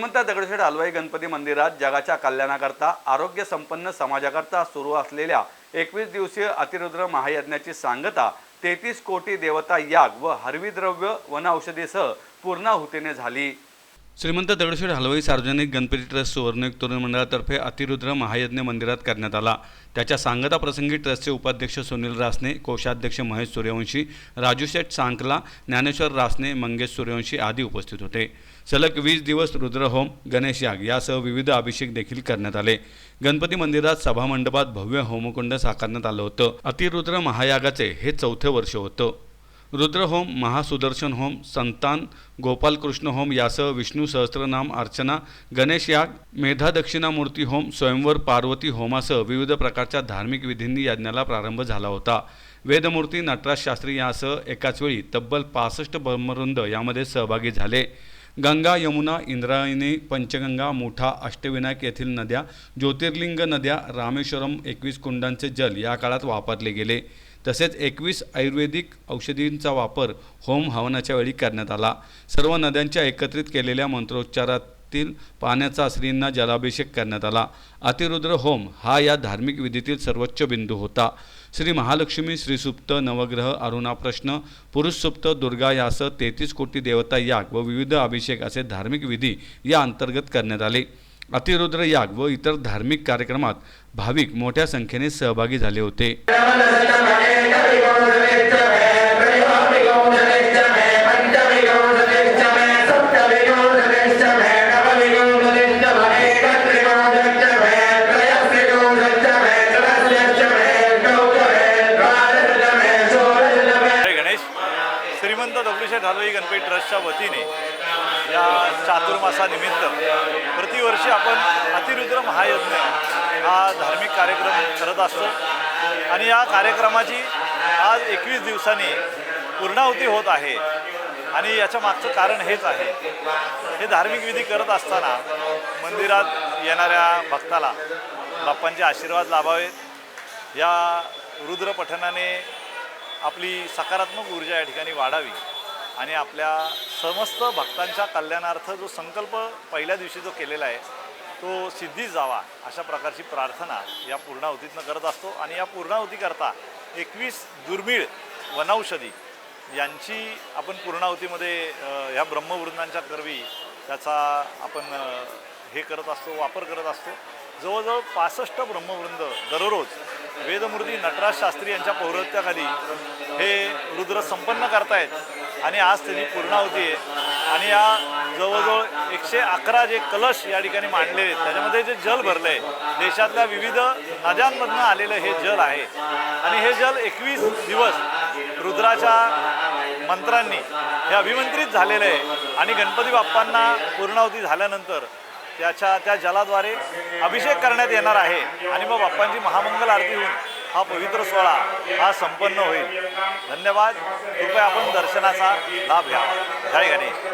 श्रीमंत दगडूशेठ हलवाई गणपती मंदिरात जगाच्या कल्याणाकरता आरोग्य संपन्न समाजाकरता सुरू असलेल्या एकवीस दिवसीय अतिरुद्र महायज्ञाची सांगता तेहतीस कोटी देवता याग व हरवी द्रव्य वनौषधीसह पूर्णाहुतीने झाली. श्रीमंत दगडूशेठ हलवाई सार्वजनिक गणपती ट्रस्ट सुवर्णयुग तरुण मंडळातर्फे अतिरुद्र महायज्ञ मंदिरात करण्यात आला. त्याच्या सांगता प्रसंगी ट्रस्टचे उपाध्यक्ष सुनील रासने कोषाध्यक्ष महेश सूर्यवंशी राजू शेठ सांकला ज्ञानेश्वर रासने मंगेश सूर्यवंशी आदी उपस्थित होते. सलग वीस दिवस रुद्रहोम गणेश याग यासह विविध अभिषेक देखील करण्यात आले. गणपती मंदिरात सभामंडपात भव्य होमकुंड साकारण्यात आलं होतं. अतिरुद्र महायागाचे हे चौथे वर्ष होतं. रुद्रहोम महासुदर्शन होम संतान गोपालकृष्ण होम यासह विष्णू सहस्त्रनाम अर्चना गणेश याग मेधा दक्षिणामूर्ती होम स्वयंवर पार्वती होमासह विविध प्रकारच्या धार्मिक विधींनी यज्ञाला प्रारंभ झाला होता. वेदमूर्ती नटराज शास्त्री यासह एकाच वेळी तब्बल पासष्ट ब्रह्मरुंद यामध्ये सहभागी झाले. गंगा यमुना इंद्रायणी पंचगंगा मुठा अष्टविनायक येथील नद्या ज्योतिर्लिंग नद्या रामेश्वरम एकवीस कुंडांचे जल या काळात वापरले गेले. तसेच एकवीस आयुर्वेदिक औषधींचा वापर होम हवनाच्या वेळी करण्यात आला. सर्व नद्यांच्या एकत्रित केलेल्या मंत्रोच्चारातील पाण्याचा श्रींना जलाभिषेक करण्यात आला. अतिरुद्र होम हा या धार्मिक विधीतील सर्वोच्च बिंदू होता. श्री महालक्ष्मी श्रीसुप्त नवग्रह अरुणा प्रश्न पुरुष दुर्गा यासह तेहतीस कोटी देवता याग व विविध अभिषेक असे धार्मिक विधी या अंतर्गत करण्यात आले. अतिरुद्र याग व इतर धार्मिक कार्यक्रमात भाविक मोठ्या संख्येने सहभागी झाले होते. श्रीमंत दगडूशेठ हलवाई गणपती ट्रस्टच्या वतीने या चातुर्मासानिमित्त प्रतिवर्षी आपण अतिरुद्र महायज्ञ हा धार्मिक कार्यक्रम करत असतो. आणि या कार्यक्रमाची आज एकवीस दिवसांनी पूर्णाहुती होत आहे. आणि याच्या मागचं कारण हेच आहे. हे धार्मिक विधी करत असताना मंदिरात येणाऱ्या भक्ताला बाप्पांचे आशीर्वाद लाभावेत. या रुद्रपठनाने आपली सकारात्मक ऊर्जा या ठिकाणी वाढावी आणि आपल्या समस्त भक्तांच्या कल्याणार्थ जो संकल्प पहिल्या दिवशी जो केलेला आहे तो सिद्धीच जावा अशा प्रकारची प्रार्थना या पूर्णाहुतीतनं करत असतो. आणि या पूर्णाहुतीकरता एकवीस दुर्मिळ वनौषधी यांची आपण पूर्णाहुतीमध्ये ह्या ब्रह्मवृंदांच्या करवी त्याचा आपण हे करत असतो वापर करत असतो. जवळजवळ पासष्ट ब्रह्मवृंद दररोज वेदमूर्ती नटराज शास्त्री यांच्या पौरत्याखाली हे रुद्र संपन्न करतायत आणि आज त्यांनी पूर्णावती आहे. आणि या जवळजवळ एकशे अकरा जे कलश या ठिकाणी मांडले आहेत त्याच्यामध्ये जे जल भरलं आहे देशातल्या विविध नद्यांमधनं आलेलं हे जल आहे. आणि हे जल एकवीस दिवस रुद्राच्या मंत्रांनी हे अभिमंत्रित झालेलं आहे. आणि गणपती बाप्पांना पूर्णावती झाल्यानंतर त्याच्या त्या जलाद्वारे अभिषेक करण्यात येणार आहे. आणि मग बाप्पांची महामंगल आरती होऊन हा पवित्र सोहळा हा संपन्न होईल. धन्यवाद. कृपया आपण दर्शनाचा लाभ घ्या. जय गणेश.